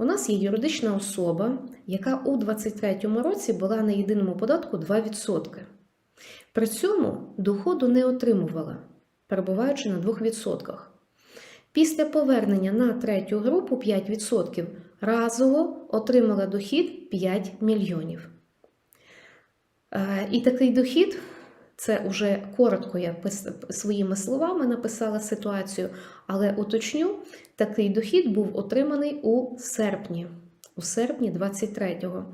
У нас є юридична особа, яка у 2023 році була на єдиному податку 2%. При цьому доходу не отримувала, перебуваючи на 2%. Після повернення на третю групу 5% разово отримала дохід 5 мільйонів. Е, І такий дохід, це вже коротко я своїми словами написала ситуацію, але уточню, такий дохід був отриманий у серпні, у серпні 23-го.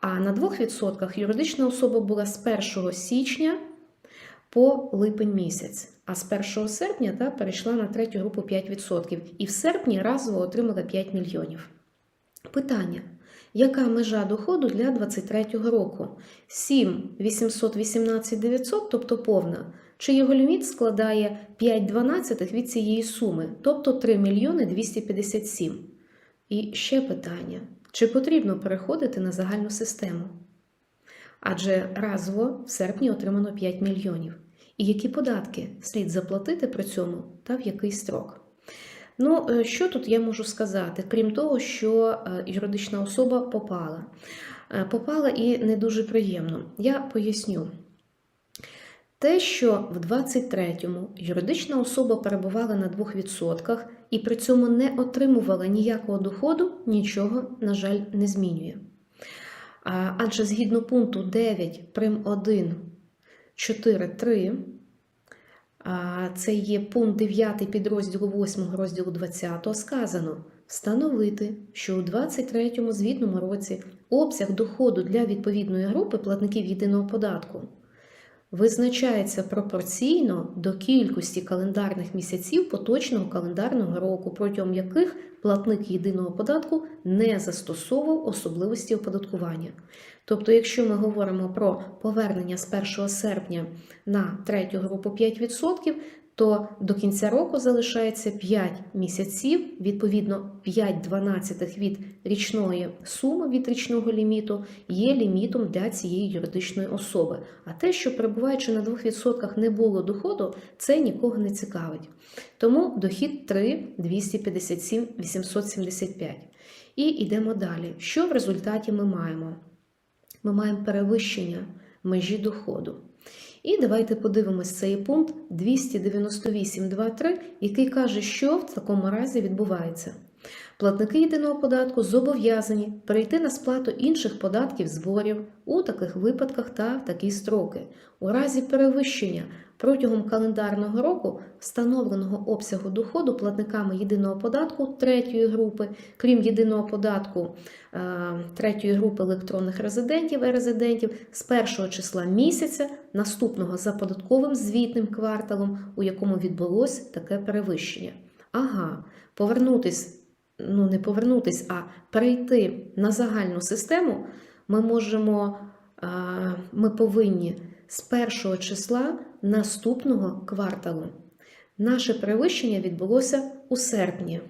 А на 2% юридична особа була з 1 січня по липень місяць. А з 1 серпня та, перейшла на третю групу 5%. І в серпні разово отримала 5 мільйонів. Питання. Яка межа доходу для 2023 року? 7 818 900, тобто повна. Чи його ліміт складає 5 12 від цієї суми, тобто 3 мільйони 257? І ще питання: чи потрібно переходити на загальну систему? Адже разово в серпні отримано 5 мільйонів. І які податки слід заплатити при цьому та в який строк? Ну, е, що тут я можу сказати, крім того, що е, юридична особа попала. Е, Попала і не дуже приємно. Я поясню. Те, що в 23-му юридична особа перебувала на 2% і при цьому не отримувала ніякого доходу, нічого, на жаль, не змінює. Адже згідно пункту 9 прим 1 4.3, а, це є пункт 9 підрозділу 8 розділу 20, сказано встановити, що у 23 звітному році обсяг доходу для відповідної групи платників єдиного податку визначається пропорційно до кількості календарних місяців поточного календарного року, протягом яких платник єдиного податку не застосовував особливості оподаткування. Тобто, якщо ми говоримо про повернення з 1 серпня на третю групу 5%, то до кінця року залишається 5 місяців, відповідно 5 12 від річної суми від річного ліміту є лімітом для цієї юридичної особи. А те, що перебуваючи на 2% не було доходу, це нікого не цікавить. Тому дохід 3 257 875. І йдемо далі. Що в результаті ми маємо? Ми маємо перевищення межі доходу. І давайте подивимось цей пункт 298.2.3, який каже, що в такому разі відбувається. Платники єдиного податку зобов'язані перейти на сплату інших податків зборів у таких випадках та в такі строки. У разі перевищення протягом календарного року встановленого обсягу доходу платниками єдиного податку третьої групи, крім єдиного податку е, третьої групи електронних резидентів і резидентів з першого числа місяця, наступного за податковим звітним кварталом, у якому відбулось таке перевищення. Ага, повернутись, ну не повернутись, а перейти на загальну систему ми можемо, е, ми повинні з першого числа наступного кварталу. Наше перевищення відбулося у серпні.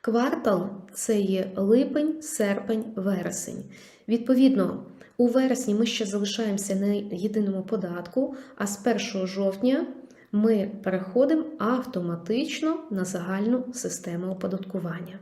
Квартал це є липень, серпень, вересень. Відповідно, у вересні ми ще залишаємося на єдиному податку, а з 1 жовтня ми переходимо автоматично на загальну систему оподаткування.